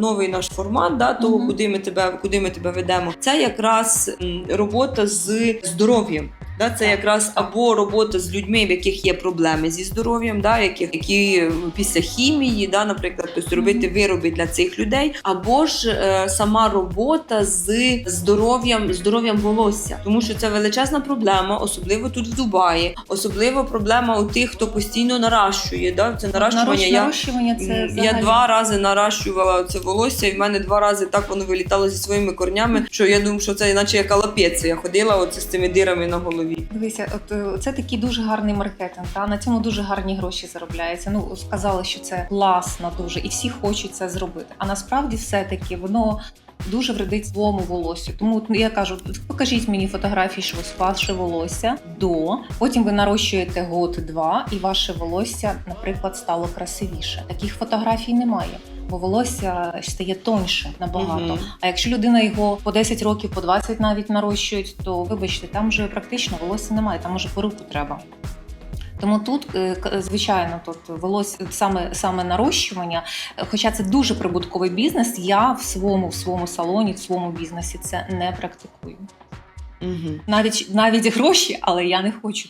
новий наш формат, да, того, Мгм. куди ми тебе, куди ми тебе ведемо. Це якраз робота з здоров'ям. Да, це якраз або робота з людьми, в яких є проблеми зі здоров'ям, да, яких які е, після хімії, да, наприклад, тобто робити вироби для цих людей, або ж е, сама робота з здоров'ям, здоров'ям волосся, тому що це величезна проблема, особливо тут в Дубаї, особливо проблема у тих, хто постійно наращує. Да, це наращування. Нарощ- Я це взагалі... Я два рази наращувала це волосся, і в мене два рази так воно вилітало зі своїми корнями, що я думаю, що це наче як лапець. Я ходила оце з цими дирами на голові. Дивися, от е, це такий дуже гарний маркетинг. Та на цьому дуже гарні гроші заробляються. Ну сказали, що це класно дуже, і всі хочуть це зробити. А насправді, все таки воно. Дуже вредить своєму волосю. Тому я кажу: покажіть мені фотографії, що ваше волосся до. Потім ви нарощуєте год-два, і ваше волосся, наприклад, стало красивіше. Таких фотографій немає, бо волосся стає тоньше набагато. Мгм. А якщо людина його по 10 років, по 20 навіть нарощують, то вибачте, там вже практично волосся немає, там уже поруку треба. Тому тут, е, к- звичайно, тут велось саме саме нарощування, е, хоча це дуже прибутковий бізнес, я в своєму в своєму салоні, в своєму бізнесі це не практикую. Угу. Навіть навіть гроші, але я не хочу